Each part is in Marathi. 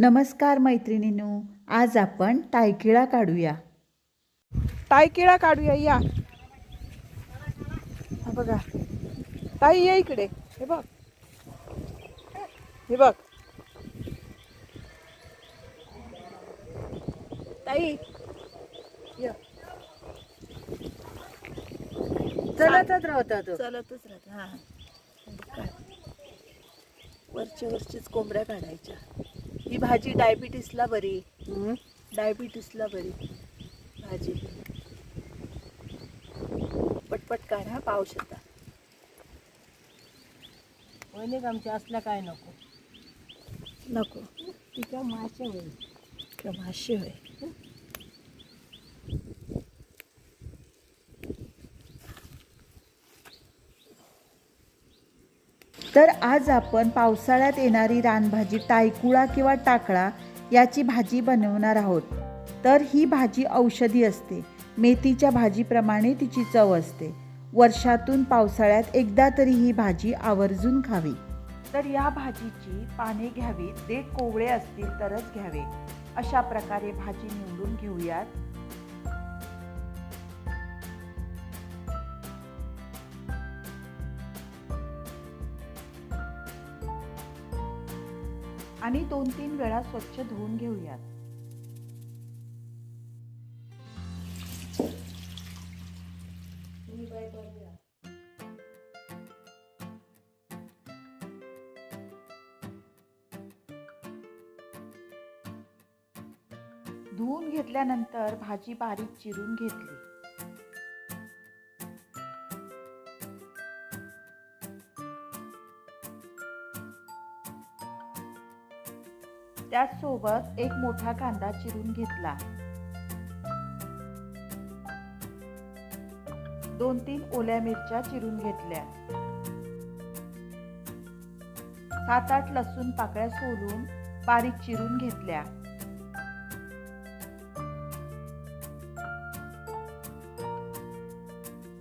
नमस्कार मैत्रिणींनो आज आपण टायकिळा काढूया. टायकिळा काढूया या. हा बघा. ताई या इकडे. हे बघ. हे बघ. ताई. या. चलतच राहता तो. चालतच राहत. हा. काढ. वरच्या वरचीच कोंबड्या काढायच्या. ही भाजी डायबिटीसला बरी. डायबिटीसला बरी. भाजी. पटपट काढा पाऊस येता वैनिक आमच्या असल्या काय नको? नको. तिच्या मासे होईल. किंवा माशी होय तर आज आपण पावसाळ्यात येणारी रानभाजी टायकुळा किंवा टाकळा याची भाजी बनवणार आहोत. तर ही भाजी औषधी असते. मेथीच्या भाजीप्रमाणे तिची चव असते. वर्षातून पावसाळ्यात एकदा तरी ही भाजी आवर्जून खावी. तर या भाजीची पाने घ्यावीत ते कोवळे असतील तरच घ्यावे. अशा प्रकारे भाजी निवडून घेऊयात. आणि दोन तीन वेळा स्वच्छ धुवून घेऊयात. धुवून घेतल्यानंतर भाजी बारीक चिरून घेतली. त्याचसोबत एक मोठा कांदा चिरून घेतला. दोन तीन ओल्या मिरच्या चिरून घेतल्या. सात आठ लसूण पाकळ्या सोलून बारीक चिरून घेतल्या.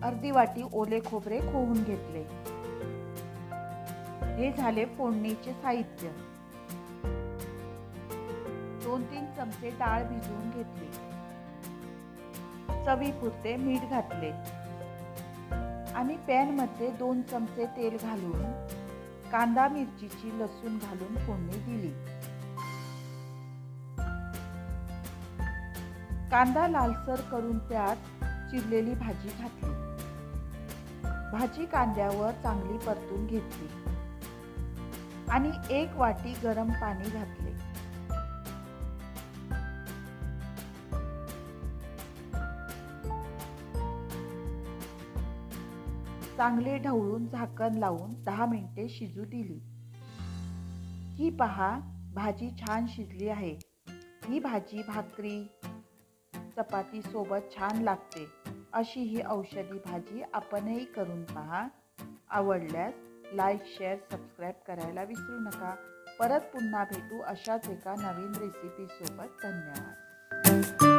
अर्धी वाटी ओले खोबरे खोवून घेतले. हे झाले फोडणीचे साहित्य. दोन तीन चमचे डाळ भिजवून घेतली. चवीपुरते मीठ घातले. आणि पॅनमध्ये दोन चमचे तेल घालून कांदा मिरचीची लसूण घालून फोडणी दिली. कांदा लालसर करून त्यात चिरलेली भाजी घातली. भाजी कांद्यावर चांगली परतून घेतली. आणि एक वाटी गरम पाणी घातले. चांगले ढवळून झाकण लावून दहा मिनिटे शिजू दिली. ही पहा भाजी छान शिजली आहे. ही भाजी भाकरी चपाती सोबत छान लागते. अशी ही औषधी भाजी आपणही करून पहा. आवडल्यास लाईक शेअर सबस्क्राईब करायला विसरू नका. परत पुन्हा भेटू अशाच एका नवीन रेसिपीसोबत धन्यवाद.